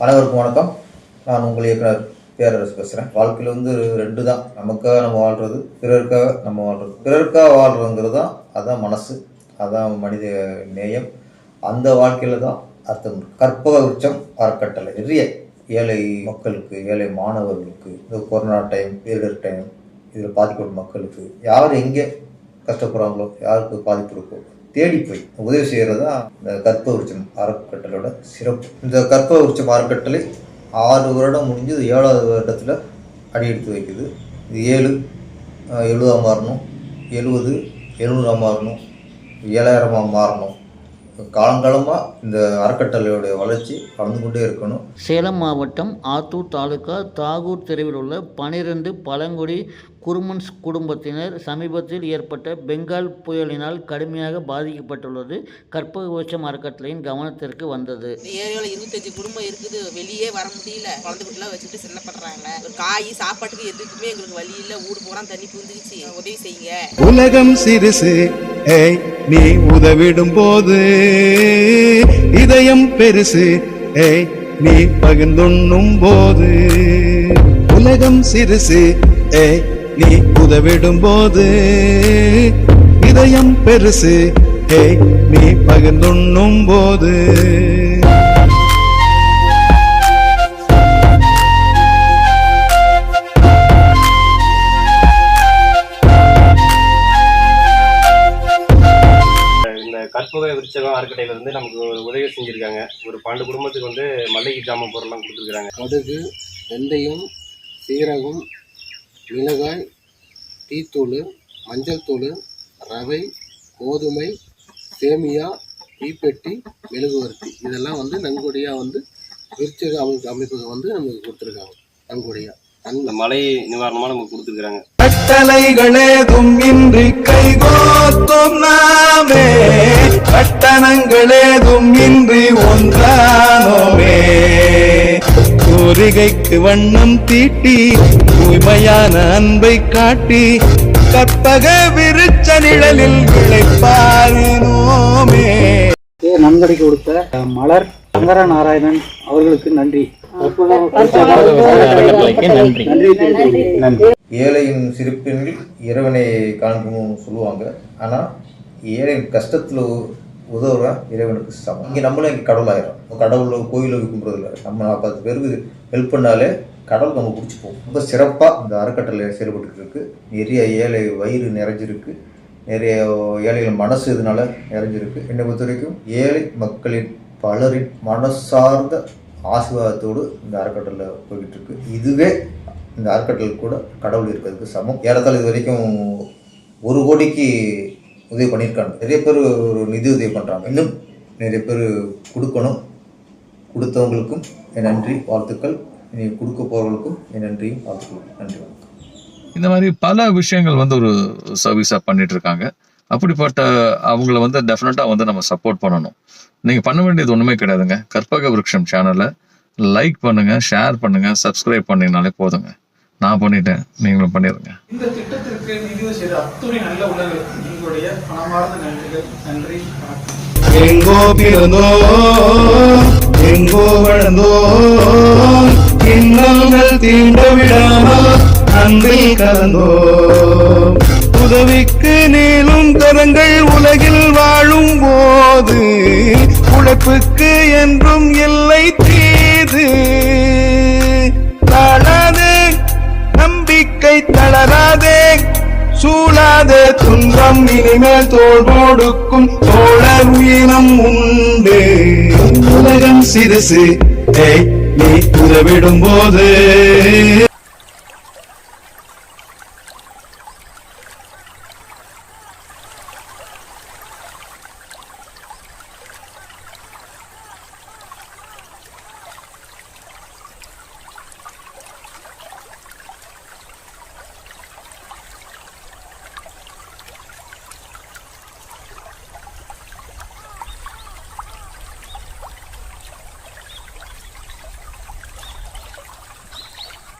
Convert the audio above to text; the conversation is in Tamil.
அனைவருக்கும் வணக்கம். நான் உங்கள் இயக்குனர் பேரரசு பேசுகிறேன் வாழ்க்கையில் வந்து ரெண்டு தான் நமக்காக நம்ம வாழ்கிறது பிறருக்காக நம்ம வாழ்கிறது பிறருக்காக வாழ்கிறதுங்கிறது தான் அதுதான் மனசு அதுதான் மனித நேயம். அந்த வாழ்க்கையில் தான் அர்த்தம் கற்பக உச்சம் அறக்கட்டளை. நிறைய ஏழை மக்களுக்கு ஏழை மாணவர்களுக்கு இந்த கொரோனா டைம் பேரிடர் டைம் இதில் பாதிக்கப்பட்ட மக்களுக்கு யார் எங்கே கஷ்டப்படுறாங்களோ யாருக்கு பாதிப்பு இருக்கோ தேடி போய் உதவி செய்கிறது தான் இந்த கற்ப விருட்சம் அறக்கட்டளையோட சிறப்பு. இந்த கற்ப விருட்சம் அறக்கட்டளை ஆறு வருடம் முடிஞ்சு இது ஏழாவது வருடத்தில் அடி எடுத்து வைக்குது. இது ஏழு எழுபதாக மாறணும் எழுபது எழுநூறாக மாறணும் ஏழாயிரமாக மாறணும். காலங்காலமாக இந்த அறக்கட்டளையுடைய வளர்ச்சி வளர்ந்து கொண்டே இருக்கணும். சேலம் மாவட்டம் ஆத்தூர் தாலுக்கா தாகூர் தெருவில் உள்ள பனிரெண்டு பழங்குடி குருமன்ஸ் குடும்பத்தினர் சமீபத்தில் ஏற்பட்ட பெங்கால் புயலினால் கடுமையாக பாதிக்கப்பட்டுள்ளது. கற்பக விருட்சம் அறக்கட்டளையின் கவனத்திற்கு வந்தது. இந்த ஏரியாவில் இருபத்தஞ்சு குடும்பம் இருக்குது. வெளியே வர முடியல. குழந்தை குட்டிலாம் வச்சுட்டு சிரமப்படுறாங்க ஒரு காய் சாப்பாட்டுக்கு எதுக்குமே எங்களுக்கு வழி இல்லை. ஊடு போகிறா தண்ணி புந்துக்குச்சு உதவி செய்யுங்க. உலகம் சிறுசு. ஏய் நீ உதவிடும் போது இதயம் பெருசு. ஏய் நீ பகிர்ந்துண்ணும் போது உலகம் சிறுசு. ஏய் நீ உதவிடும் போது இதயம் பெருசு. ஏய் நீ பகிர்ந்துண்ணும் போது இந்த கற்பக விருச்சகம் அறக்கட்டையில இருந்து நமக்கு ஒரு உதவி செஞ்சிருக்காங்க. ஒரு பன்னெண்டு குடும்பத்துக்கு வந்து மளிகை ஜாமான் பொருள்லாம் கொடுத்துருக்காங்க. கடுகு வெந்தயம் சீரகம் மிளகாய் டீத்தூள் மஞ்சள் தூள் ரவை கோதுமை சேமியா தீப்பெட்டி மெழுகுவர்த்தி இதெல்லாம் வந்து நன்கொடையாக வந்து விருச்சக அமைப்பு அமைப்புக்கு வந்து நமக்கு கொடுத்துருக்காங்க. நன்கொடையாக இந்த மழை நிவாரணமா நமக்கு கொடுத்துருக்காங்க கட்டளைகளேதும் இன்றி கைகோத்தும் நாமே. கட்டணங்களேதும் இன்றி ஒன்றானோமே. கோரிகைக்கு வண்ணம் தீட்டி தூய்மையான அன்பை காட்டி கற்பக விருச்ச நிழலில் விளைப்பாரினோமே நன்கொடை கொடுத்த மலர் சங்கர நாராயணன் அவர்களுக்கு நன்றி. ஏழையின் சிரிப்பினில் இறைவனை காண்போம்னு சொல்லுவாங்க. ஆனால் ஏழையின் கஷ்டத்தில் உதவுற இறைவனுக்கு சமம். இங்கே நம்மளும் இங்கே கடவுள் ஆயிரும் கடவுள் கோயிலில் கும்பிட்றது இல்லை. நம்ம பத்து பேருக்கு ஹெல்ப் பண்ணாலே கடவுள் நம்ம பிடிச்சி போகும். ரொம்ப சிறப்பாக இந்த அறக்கட்டளை செயல்பட்டு இருக்கு. நிறைய ஏழை வயிறு நிறைஞ்சிருக்கு. நிறைய ஏழைகள் மனசு இதனால நிறைஞ்சிருக்கு. என்னை பொறுத்த வரைக்கும் ஏழை மக்களின் பலரின் மனசார்ந்த ஆசீர்வாதத்தோடு இந்த அறக்கட்டளை போய்கிட்டு இருக்கு. இதுவே இந்த அறக்கட்டளை கூட கடவுள் இருக்கிறதுக்கு சமம். ஏறத்தாழ இது வரைக்கும் ஒரு கோடிக்கு உதவி பண்ணியிருக்காங்க. நிறைய பேர் ஒரு நிதி உதவி பண்ணுறாங்க இன்னும் நிறைய பேர் கொடுக்கணும். கொடுத்தவங்களுக்கும் என் நன்றி வாழ்த்துக்கள். இனி கொடுக்க போகிறவங்களுக்கும் என் நன்றியும் வாழ்த்துக்கள் நன்றி வணக்கம். இந்த மாதிரி பல விஷயங்கள் வந்து ஒரு சர்வீஸா பண்ணிட்டு இருக்காங்க அப்படிப்பட்ட அவங்கள வந்து டெஃபினட்டா வந்து நம்ம சப்போர்ட் பண்ணணும். நீங்க பண்ண வேண்டியது ஒண்ணுமே கிடையாதுங்க. கற்பக விருட்சம் சேனலை லைக் பண்ணுங்க ஷேர் பண்ணுங்க சப்ஸ்கிரைப் பண்ணீங்கனாலே போதுங்க. நான் பண்ணிட்டேன் நீங்களும் பண்ணிடுங்க. இந்த திட்டத்திற்கு நிதி செய்த அத்துணை நல்ல உள்ளங்களுக்கு எங்களுடைய மனமார்ந்த நன்றிகள். நன்றி எங்கோ பிறந்தோ எங்கோ வளர்ந்தோ இன்னல்கள் தீண்ட விடாமல் அன்பில் கலந்தோ உதவிக்கு நீளும் கரங்கள் உலகில் வாழும் போது உழைப்புக்கு என்றும் இல்லை தீது. தளராதே நம்பிக்கை தளராதே. சூழாத துன்பம் இனிமேல் தோல் கொடுக்கும் தோழர் உயிரம் உன் சிறுசு ஏய், நீ உதவிடும் போது